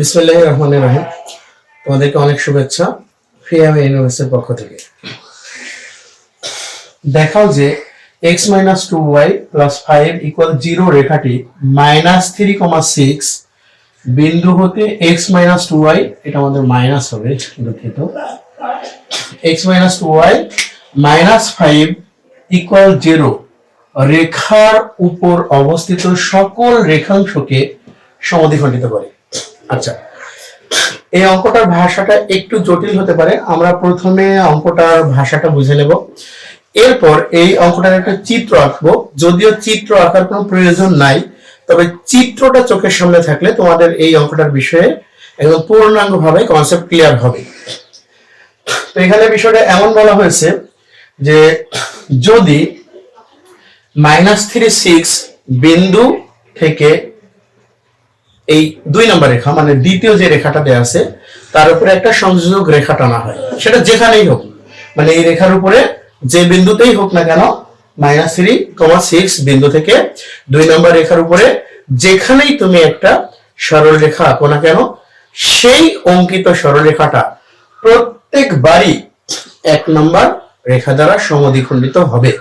বিসমুল্লাহ রহমান রহিম। তোমাদেরকে অনেক শুভেচ্ছা ফিয়াম ইউনিভার্সিটির পক্ষ থেকে। দেখাও যে x minus two y plus five equal zero রেখাটি মাইনাস থ্রি কমা সিক্স বিন্দু হতে এক্স মাইনাস টু ওয়াই এটা আমাদের মাইনাস হবে, দুঃখিত। X minus two y minus five equal zero রেখার উপর অবস্থিত সকল রেখাংশকে সমাধিখণ্ডিত করে। আচ্ছা এই অঙ্কটার ভাষাটা একটু জটিল হতে পারে। আমরা প্রথমে অঙ্কটার ভাষাটা বুঝে নেব। এরপর এই অঙ্কটার একটা চিত্র আঁকবো। যদিও চিত্র আঁকার কোনো প্রয়োজন নাই, তবে চিত্রটা চোখের সামনে থাকলে তোমাদের এই অঙ্কটার বিষয়ে একদম পূর্ণাঙ্গ ভাবে কনসেপ্ট ক্লিয়ার হবে। তো এখানে বিষয়টা এমন বলা হয়েছে যে যদি মাইনাস থ্রি সিক্স বিন্দু থেকে এই দুই নম্বর রেখা মানে দ্বিতীয় যে রেখাটা দেওয়া আছে, তার উপরে একটা সংযোজক রেখা টানা হয়। সেটা যেখানেই হোক মানে এই রেখার উপরে যে বিন্দুতেই হোক না কেন মাইনাস থ্রি কমা সিক্স বিন্দু থেকে দুই নম্বর রেখার উপরে যেখানেই তুমি একটা সরল রেখা আঁকো না কেন, সেই অঙ্কিত সরল সরলরেখাটা প্রত্যেকবারই এক নম্বর রেখা দ্বারা সমদ্বিখণ্ডিত হবে।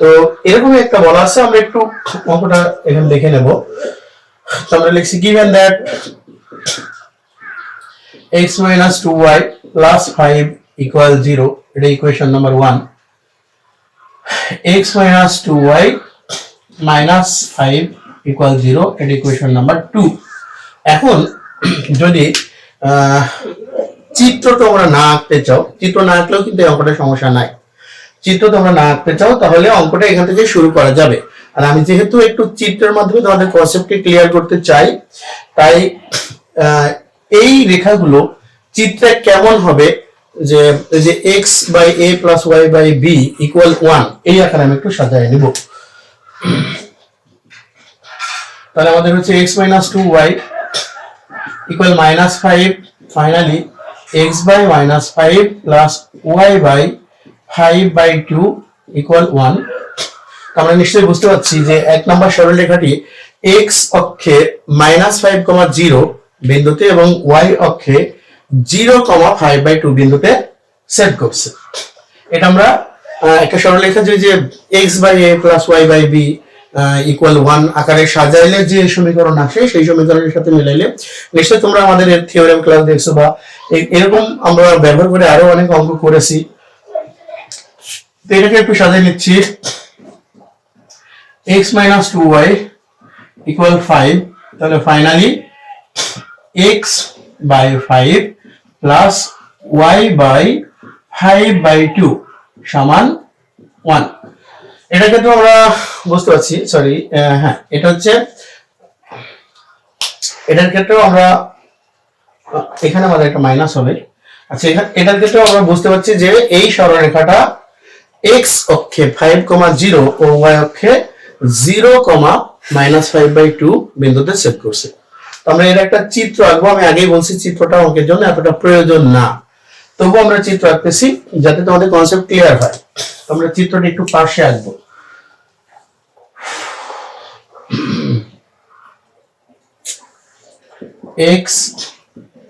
তো এরকম একটা বলা আছে, আমরা একটু অঙ্কটা এখানে দেখে নেব। তো লিখছি, given that x minus 2y plus 5 equal 0 এটা equation number 1 x minus 2y minus 5 equal 0 এটা ইকুয়েশন নাম্বার 2 এখন যদি চিত্র তোমরা না আঁকতে চাও, চিত্র না আঁকলেও কিন্তু অঙ্কটা সমস্যা নাই। চিত্র তোমরা না আঁকতে চাও, তাহলে অঙ্কটা এখান থেকে শুরু করা যাবে। আর আমি যেহেতু একটু চিত্রের মাধ্যমে তোমাদের কনসেপ্টকে ক্লিয়ার করতে চাই, তাই এই রেখাগুলো চিত্রে কেমন হবে? যে যে x by a plus y by b equal one এই আকারে আমি একটু সাজায় নিব। তাহলে আমাদের হচ্ছে x minus two y equal minus five finally x by minus five plus y by five by two equal one আমরা নিশ্চয়ই বুঝতে পারছি যে এক নম্বর সরলরেখাটি এক্স অক্ষে মাইনাস ফাইভ কমা জিরো বিন্দুতে এবং ওয়াই অক্ষে zero comma five by two বিন্দুতে সেট করছে। এটা আমরা একটা সরলরেখা যে যে x by a plus y by b equal one আকারে সাজাইলে যে সমীকরণ আসে, সেই সমীকরণের সাথে মিলাইলে নিশ্চয়ই তোমরা আমাদের থিওরেম ক্লাস দেখছ বা এরকম আমরা ব্যবহার করে আরও অনেক অঙ্ক করেছি। তো এটাকে একটু সাজাই নিচ্ছি। X minus 2y equal 5 তাহলে finally x by 5 plus y by 5 by 2 সমান 1 এটাকে তো আমরা বুঝতে পারছি সরি হ্যাঁ এটা হচ্ছে এটার ক্ষেত্রেও আমরা, এখানে আমাদের একটা মাইনাস হবে। আচ্ছা এখানে, এটার ক্ষেত্রেও আমরা বুঝতে পারছি যে এই সরলরেখাটা এক্স অক্ষে ফাইভ কমা জিরো ও ওয়াই অক্ষে zero comma minus five by two বিন্দুতে সেট করছে। আমরা এর একটা চিত্র আঁকবো। আমি আগেই বলছি চিত্রটা অঙ্কের জন্য এতটা প্রয়োজন না। তবু আমরা চিত্র আঁকতেছি যাতে তোমাদের কনসেপ্ট ক্লিয়ার হয়। আমরা চিত্রটা একটু পাশে আঁকবো। X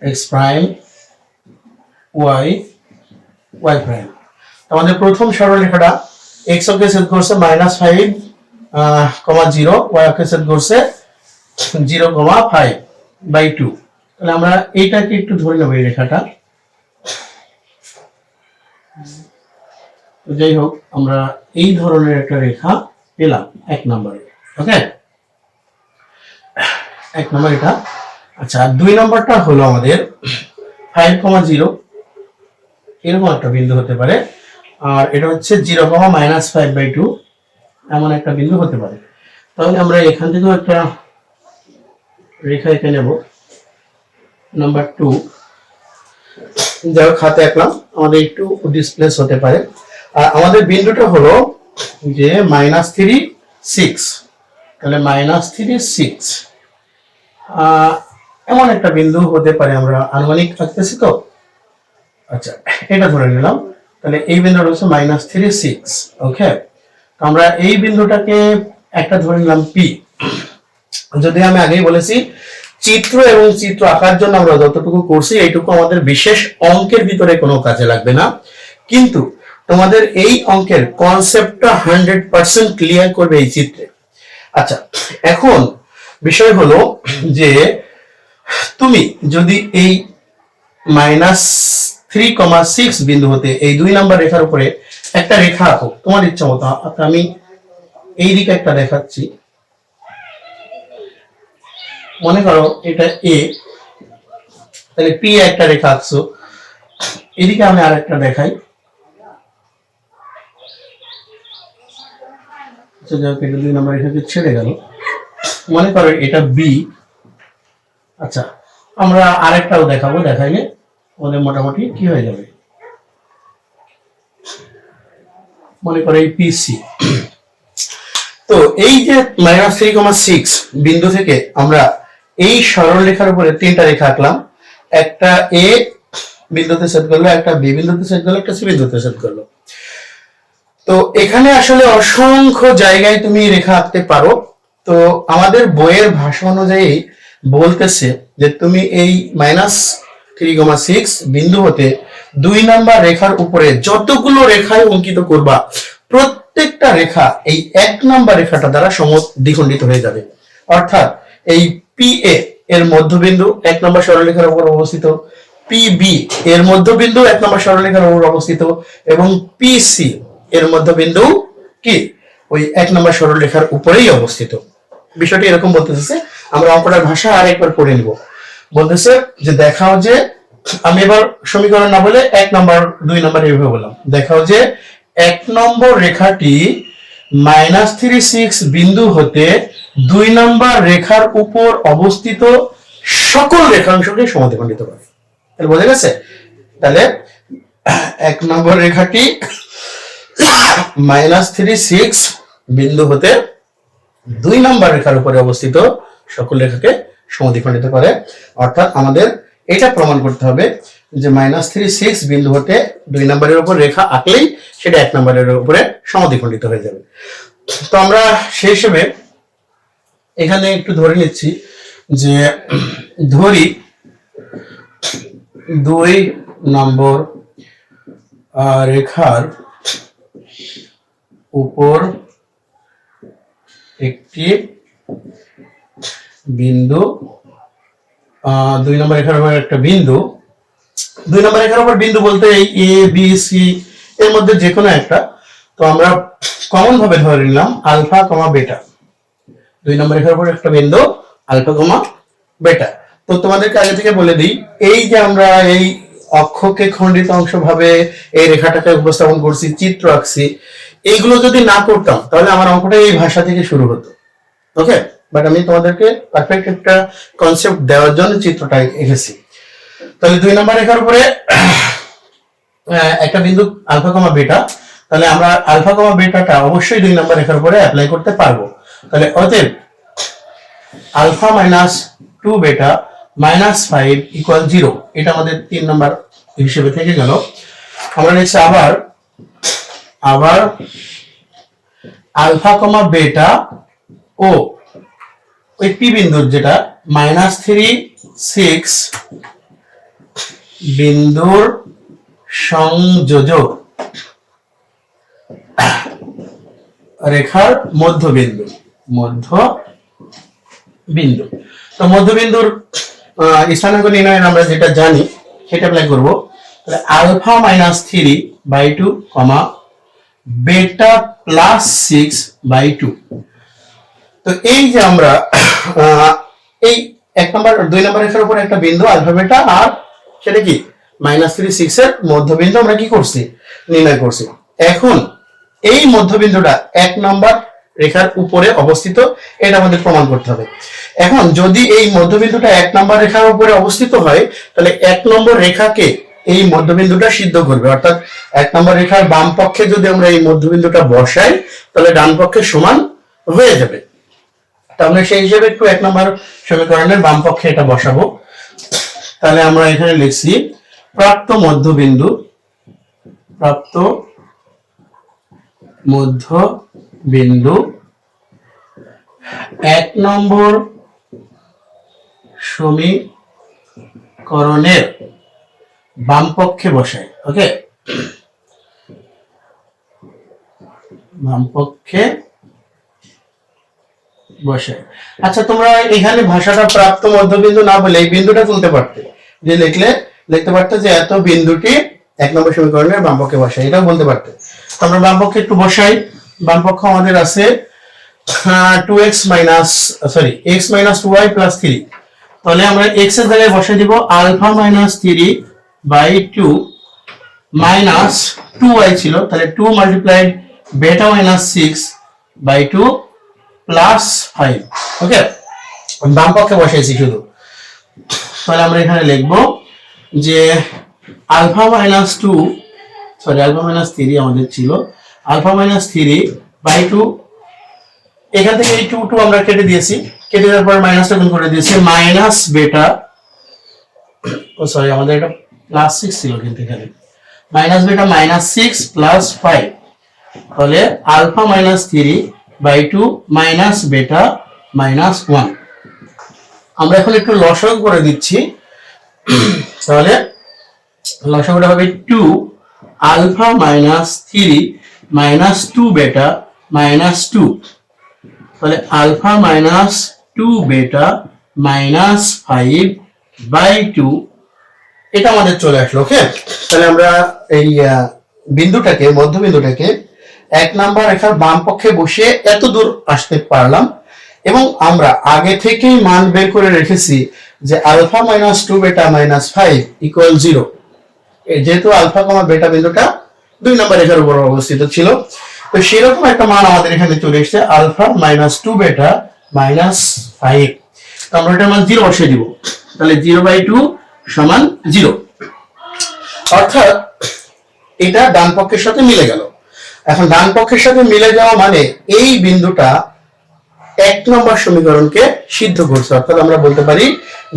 x prime y y prime আমাদের প্রথম সরলরেখাটা এক্স অক্ষে সেট করছে minus five comma zero y অক্ষে সেট করছে zero comma five by two তাহলে আমরা এইটাকে একটু ধরে নেব এই রেখাটা। যাই হোক, আমরা এই ধরনের একটা রেখা পেলাম এক নম্বরে ওকে এক নম্বর এটা। আচ্ছা দুই নম্বরটা হলো আমাদের ফাইভ কমা জিরো। এরকম একটা বিন্দু হতে পারে। আর এটা হচ্ছে zero comma minus five by two এমন একটা বিন্দু হতে পারে। তাহলে আমরা এখান থেকেও একটা রেখা এঁকে নেব। নাম্বার টু যাই হোক, হাতে আঁকলাম। আমাদের একটু ডিসপ্লেস হতে পারে। আর আমাদের বিন্দুটা হলো যে মাইনাস থ্রি সিক্স তাহলে মাইনাস থ্রি সিক্স এমন একটা বিন্দু হতে পারে আমরা আনুমানিক আঁকতেছি তো। আচ্ছা এটা ধরে নিলাম। তাহলে এই বিন্দুটা হচ্ছে মাইনাস থ্রি সিক্স ওকে আমরা এই বিন্দুটাকে একটা ধরে নিলাম পি যদি আমি আগেই বলেছি, চিত্র এবং চিত্র আঁকার জন্য আমরা যতটুকু করছি, এইটুকু আমাদের বিশেষ অঙ্কের ভিতরে কোনো কাজে লাগবে না। কিন্তু তোমাদের এই অঙ্কের কনসেপ্টটা হান্ড্রেড পার্সেন্ট ক্লিয়ার করবে এই চিত্রে। আচ্ছা এখন বিষয় হলো যে তুমি যদি এই মাইনাস থ্রি কমা সিক্স বিন্দু হতে এই দুই নাম্বার রেখার উপরে একটা রেখা আঁকো তোমার ইচ্ছা মতো। আচ্ছা, আমি এই দিকে একটা দেখাচ্ছি। মনে করো এটা এ তাহলে পি একটা রেখা আঁকছো। এদিকে আমি আর একটা দেখাই। আচ্ছা দুই নাম্বার রেখাকে ছেড়ে গেল। মনে করো এটা বি আচ্ছা আমরা আরেকটাও দেখাবো দেখাইলে ওদের মোটামুটি কি হয়ে যাবে? মনে করো এই পিসি তো এই যে মাইনাস থ্রি কমা সিক্স বিন্দু থেকে আমরা এই সরল রেখার উপরে তিনটা রেখা আঁকলাম। একটা এ বিন্দুতে সেট করল, একটা বি বিন্দুতে সেট করল, একটা সি বিন্দুতে সেট করল। তো এখানে আসলে অসংখ্য জায়গায় তুমি রেখা আঁকতে পারো। তো আমাদের বইয়ের ভাষা অনুযায়ী বলতেছে যে তুমি এই মাইনাস থ্রি কমা সিক্স বিন্দু হতে দুই নাম্বার রেখার উপরে যতগুলো রেখায় অঙ্কিত করবা, প্রত্যেকটা রেখা এই এক নাম্বার রেখাটা দ্বারা সম দ্বিখণ্ডিত হয়ে যাবে। অর্থাৎ এই পি এ এর মধ্যবিন্দু এক নম্বর সরলরেখার উপর অবস্থিত পি বি এর মধ্যবিন্দু এক নম্বর সরলরেখার উপর অবস্থিত, এবং পি সি এর মধ্যবিন্দু কি? ওই এক নম্বর সরলরেখার উপরেই অবস্থিত। বিষয়টি এরকম বলতেছে আমরা অঙ্কটার ভাষা আরেকবার পড়ে নিব। বলতেছে যে, দেখাও যে আমি এবার সমীকরণ না বলে এক নম্বর, দুই নম্বর এভাবে বললাম। দেখাও যে এক নম্বর রেখাটি মাইনাস থ্রি সিক্স বিন্দু হতে দুই নম্বর রেখার উপর অবস্থিত সকল রেখাংশকে সমাধিখণ্ডিত করে। তাহলে বোঝা গেছে? তাহলে এক নম্বর রেখাটি মাইনাস থ্রি সিক্স বিন্দু হতে দুই নম্বর রেখার উপরে অবস্থিত সকল রেখাকে সমাধিখণ্ডিত করে। অর্থাৎ আমাদের এটা প্রমাণ করতে হবে যে মাইনাস থ্রি সিক্স বিন্দু হতে দুই নম্বরের উপর রেখা আঁকলেই সেটা এক নম্বরের উপরে সমাধিখণ্ডিত হয়ে যাবে। তো আমরা সেই হিসেবে এখানে একটু ধরে নিচ্ছি যে ধরি দুই নম্বর রেখার উপর একটি বিন্দু দুই নম্বর রেখার উপর একটা বিন্দু। দুই নম্বর রেখার উপর বিন্দু বলতে এ বি সি এর মধ্যে যে কোনো একটা। তো আমরা কমন ভাবে ধরে নিলাম আলফা কমা বেটা। দুই নম্বর রেখার উপর একটা বিন্দু, আলফা কমা বেটা। তো তোমাদেরকে আগে থেকে বলে দিই, এই যে আমরা এই অক্ষকে খণ্ডিত অংশ ভাবে এই রেখাটাকে উপস্থাপন করছি, চিত্র আঁকছি, এইগুলো যদি না করতাম, তাহলে আমার অঙ্কটা এই ভাষা থেকে শুরু হতো। ওকে বাট আমি তোমাদেরকে পারফেক্ট একটা কনসেপ্ট দেওয়ার জন্য চিত্রটা এঁকেছি। তাহলে দুই নম্বর রেখার উপরে একটা বিন্দু আলফা কমা বেটা তাহলে আমরা আলফা কমা বেটাটা অবশ্যই দুই নম্বর রেখার উপরে অ্যাপ্লাই করতে পারব। তাহলে অতএব alpha minus two beta minus five equal zero এটা আমাদের তিন নম্বর হিসেবে থেকে গেল। আমরা নিচ্ছি আবার আবার আলফা কমা বেটা ও ওই পি বিন্দুর যেটা মাইনাস থ্রি সিক্স বিন্দুর সংযোজক রেখার মধ্যবিন্দু মধ্য বিন্দু তো মধ্যবিন্দুর স্থানাঙ্ক নির্ণয়ের আমরা যেটা জানি, সেটা অ্যাপ্লাই করব। তাহলে alpha minus three by two comma beta plus six by two তো এই যে আমরা এই এক নম্বর, দুই নম্বর রেখার উপর একটা বিন্দু, আলফা, বেটা, আর সেটা কি? মাইনাস থ্রি, সিক্স এর মধ্যবিন্দু আমরা কি করছি? নির্ণয় করছি। এখন এই মধ্যবিন্দুটা এক নম্বর রেখার উপরে অবস্থিত, এটা আমাদের প্রমাণ করতে হবে। এখন যদি এই মধ্যবিন্দুটা এক নম্বর রেখার উপরে অবস্থিত হয়, তাহলে এক নম্বর রেখাকে এই মধ্যবিন্দুটা সিদ্ধ করবে। অর্থাৎ এক নম্বর রেখার বাম পক্ষে যদি আমরা এই মধ্যবিন্দুটা বসাই, তাহলে ডান পক্ষে সমান হয়ে যাবে। তাহলে সেই হিসেবে একটু এক নম্বর সমীকরণের বাম পক্ষে এটা বসাবো। তাহলে আমরা এখানে লিখছি, প্রাপ্ত মধ্যবিন্দু, প্রাপ্ত মধ্য বিন্দু এক নম্বর সমীকরণের বাম পক্ষে বসাই ওকে বাম পক্ষে বসে। আচ্ছা তোমরা এখানে ভাষাটা প্রাপ্ত মধ্যবিন্দু না বলে এই বিন্দুটা তুলতে পারতে। যে লিখলে, লিখতে পারতে যে এত বিন্দুটি এক নম্বর সমীকরণের বাম পক্ষে বসাই এটাও বলতে পারতে। আমরা বাম পক্ষে একটু বসাই। বামপক্ষ আমাদের আছে two x minus sorry x minus two y plus three তাহলে আমরা এক্সের জায়গায় বসে দিব alpha minus three by two minus two y ছিল। তাহলে two multiplied beta minus six by two plus five okay বাম পক্ষে বসাইছি শুধু। তাহলে আমরা এখানে লিখব যে alpha minus two sorry alpha minus three আমাদের ছিল। Alpha minus three by two এখান থেকে এই টু টু আমরা কেটে দিয়েছি। কেটে দেওয়ার পর মাইনাসটা গুণ করে দিয়েছি। মাইনাস বেটা ও সরি আমাদের এটা প্লাস সিক্স ছিল কিন্তু এখানে। Minus beta minus six plus five তাহলে alpha minus three by two minus beta minus one আমরা এখন একটু লসক করে দিচ্ছি। তাহলে লসকটা হবে two alpha minus three minus two beta minus two তাহলে alpha minus two beta minus five by two এটা আমাদের চলে আসলো ওকে তাহলে আমরা এই বিন্দুটাকে, মধ্যবিন্দুটাকে এক নাম্বার রেখার বাম পক্ষে বসিয়ে এত দূর আসতে পারলাম। এবং আমরা আগে থেকেই মান বের করে রেখেছি যে alpha minus two beta minus five equal zero যেহেতু আলফা কমা বেটা বিন্দুটা দুই নম্বর রেখার উপর অবস্থিত ছিল। তো সেরকম একটা মান আমাদের এখানে চলে এসেছে, alpha minus two beta minus five. তো আমরা এটা মান জিরো বসিয়ে দিব। তাহলে জিরো বাই টু সমান জিরো অর্থাৎ এটা ডান পক্ষের সাথে মিলে গেল। এখন ডান পক্ষের সাথে মিলে যাওয়া মানে এই বিন্দুটা এক নম্বর সমীকরণকে সিদ্ধ করছে। অর্থাৎ আমরা বলতে পারি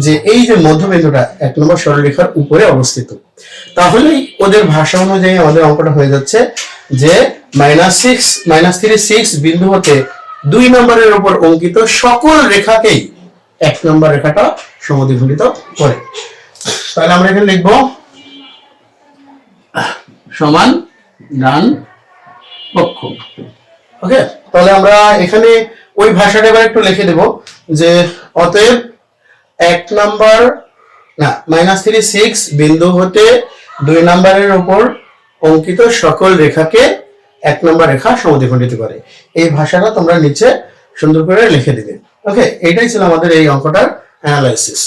যে এই যে মধ্যবিন্দুটা এক নম্বর সরলরেখার উপরে অবস্থিত। তাহলেই ওদের ভাষা অনুযায়ী আমাদের অঙ্কটা হয়ে যাচ্ছে যে minus six minus three six বিন্দু হতে দুই নম্বরের উপর অঙ্কিত সকল রেখাকেই এক নম্বর রেখাটা সমদ্বিখণ্ডিত করে। তাহলে আমরা এখানে লিখব সমান ডান পক্ষ। ওকে তাহলে আমরা এখানে ওই ভাষাটা এবার একটু লিখে দেব যে অতএব এক নাম্বার, না মাইনাস থ্রি সিক্স বিন্দু হতে দুই নাম্বারের উপর অঙ্কিত সকল রেখাকে এক নম্বর রেখা সমদ্বিখণ্ডিত করে। এই ভাষাটা তোমরা নিচে সুন্দর করে লিখে দিবে। ওকে এটাই ছিল আমাদের এই অঙ্কটার অ্যানালাইসিস